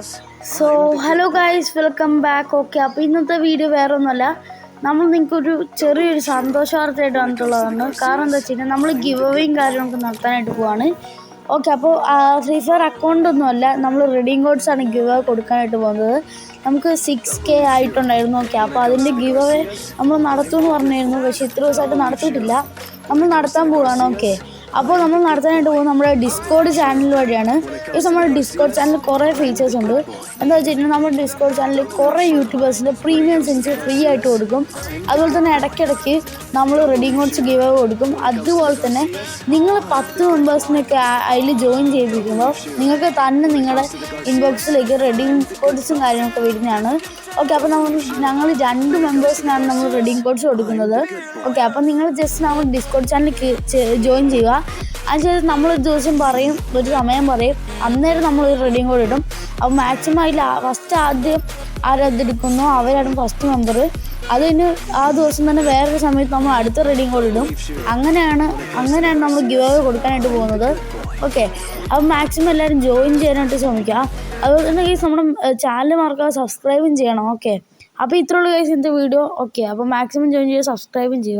So hello guys welcome back okay അപ്പോൾ ഇന്നത്തെ video വേറെ ഒന്നുമല്ല നമ്മൾ നിങ്ങൾക്കൊരു ചെറിയൊരു സന്തോഷ വാർത്തയായിട്ട് വന്നിട്ടുള്ളതാണ് കാരണം എന്താ വെച്ച് കഴിഞ്ഞാൽ നമ്മൾ ഗിവ് അവേയും കാര്യങ്ങളൊക്കെ നടത്താനായിട്ട് പോവാണ്. ഓക്കെ അപ്പോൾ ഫ്രീ ഫയർ അക്കൗണ്ട് ഒന്നുമല്ല. നമ്മൾ റെഡിങ് കോഡ്സ് ആണ് ഗിവ് അവേ കൊടുക്കാനായിട്ട് പോകുന്നത്. നമുക്ക് സിക്സ് കെ ആയിട്ടുണ്ടായിരുന്നു. ഓക്കെ അപ്പോൾ അതിന്റെ ഗിവ് അവേ നമ്മൾ നടത്തുമെന്ന് പറഞ്ഞിരുന്നു. പക്ഷേ ഇത്ര ദിവസമായിട്ട് നടത്തിയിട്ടില്ല. നമ്മൾ നടത്താൻ പോവുകയാണ് ഓക്കെ അപ്പോൾ നമ്മൾ നടത്താനായിട്ട് പോകുന്നത് നമ്മുടെ ഡിസ്കോഡ് ചാനൽ വഴിയാണ്. ഈ നമ്മുടെ ഡിസ്കോഡ് ചാനൽ കുറേ ഫീച്ചേഴ്സ് ഉണ്ട്. എന്താ വെച്ചിട്ടുണ്ടെങ്കിൽ നമ്മുടെ ഡിസ്കോഡ് ചാനലിൽ കുറേ യൂട്യൂബേഴ്സിന്റെ പ്രീമിയം സെൻസ് ഫ്രീ ആയിട്ട് കൊടുക്കും. അതുപോലെ തന്നെ ഇടയ്ക്കിടയ്ക്ക് നമ്മൾ റെഡി കോഡ്സ് ഗീവ് കൊടുക്കും. അതുപോലെ തന്നെ നിങ്ങൾ പത്ത് മെമ്പേഴ്സിനൊക്കെ അതിൽ ജോയിൻ ചെയ്തിരിക്കുമ്പോൾ നിങ്ങൾക്ക് തന്നെ നിങ്ങളുടെ ഇൻബോക്സിലേക്ക് റെഡി കോഡ്സും കാര്യങ്ങളൊക്കെ വരുന്നതാണ്. ഓക്കെ അപ്പോൾ നമ്മൾ ഞങ്ങൾ രണ്ട് മെമ്പേഴ്സിനാണ് നമ്മൾ റെഡിങ് കോഡ്സ് കൊടുക്കുന്നത്. ഓക്കെ അപ്പോൾ നിങ്ങൾ ജസ്റ്റ് നമ്മൾ ഡിസ്കോഡ് ചാനലിൽ ജോയിൻ ചെയ്യുക. അതിനുശേഷം നമ്മൾ ഒരു ദിവസം പറയും ഒരു സമയം പറയും. അന്നേരം നമ്മൾ ഒരു റെഡിയും കൂടെ ഇടും. അപ്പോൾ മാക്സിമം അതിൽ ഫസ്റ്റ് ആദ്യം ആരതെടുക്കുന്നോ അവരാണ് ഫസ്റ്റ് മെമ്പർ അത് കഴിഞ്ഞ് ആ ദിവസം തന്നെ വേറൊരു സമയത്ത് നമ്മൾ അടുത്ത റെഡിയും കൂടെ ഇടും. അങ്ങനെയാണ് അങ്ങനെയാണ് നമ്മൾ ഗിവ് അവേ കൊടുക്കാനായിട്ട് പോകുന്നത്. ഓക്കെ അപ്പോൾ മാക്സിമം എല്ലാവരും ജോയിൻ ചെയ്യാനായിട്ട് ശ്രമിക്കുക. അതുപോലെ തന്നെ കേസ് നമ്മുടെ ചാനൽ മറക്കാതെ സബ്സ്ക്രൈബും ചെയ്യണം. ഓക്കെ അപ്പോൾ ഇത്രയുള്ള കേസ് ഇന്നത്തെ വീഡിയോ ഓക്കെ അപ്പോൾ മാക്സിമം ജോയിൻ ചെയ്യുക സബ്സ്ക്രൈബും ചെയ്യുക.